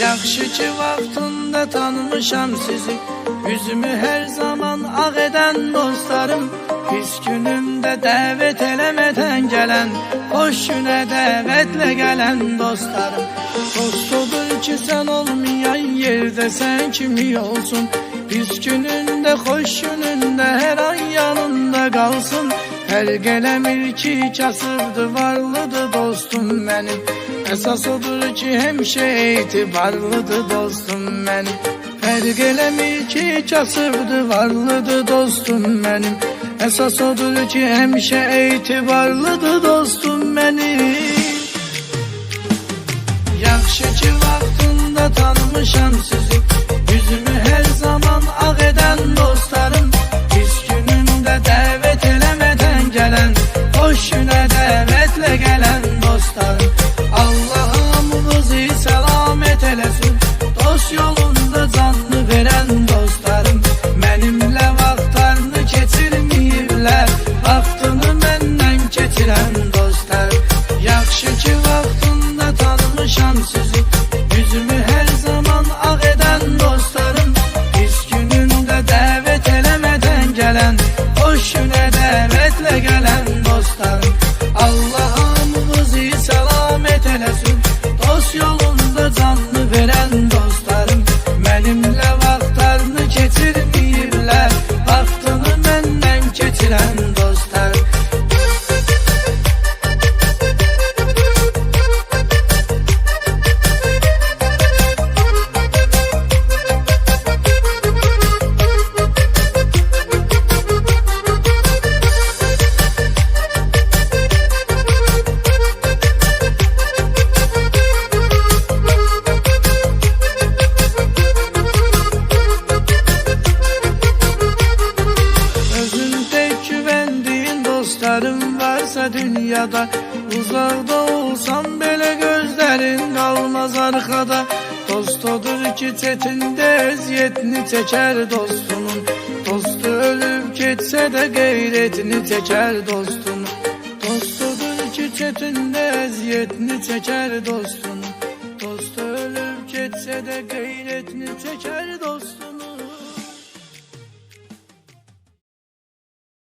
Yaxşı ki vaxtında tanımışam sizi. Yüzümü her zaman ağ eden dostlarım. Pis günümdə dəvət eləmədən gələn Xoş günə dəvətlə gələn dostlarım. Dost odur ki sən olmayan yerdə sən kimi olsun Pis günündə, xoş günündə hər an yanında qalsın Fərq eləmir ki kasıbdır, varlıdır dostum mənim Əsas odur ki həmişə etibarlıdır dostum mənim Fərq eləmir ki kasıbdır, varlıdır dostum mənim Əsas odur ki həmişə etibarlıdır dostum mənim Yaxşı ki vaxtında tanımışam sizi Xoş günə dəvətlə gələn dostlarım Allah hamımızı səlamət eləsin Dost yolunda canlı verən dostlarım. Mənimlə vaxtlarını keçirməyiblər Vaxtını məndən keçirən dostlar. Yaxşı ki vaxtında tanımışam sizi. Yüzümü hər Dost dostların varsa dünyada Uzakta olsam belə gözlerin kalmaz arkada. Dost odur ki çetinde eziyetini çeker dostunun. Dostu ölüp geçse de gayretini çeker dostunun. Dost odur ki çetinde eziyetini çeker dostunun. Dostu ölüp geçse de gayretini çeker dostunun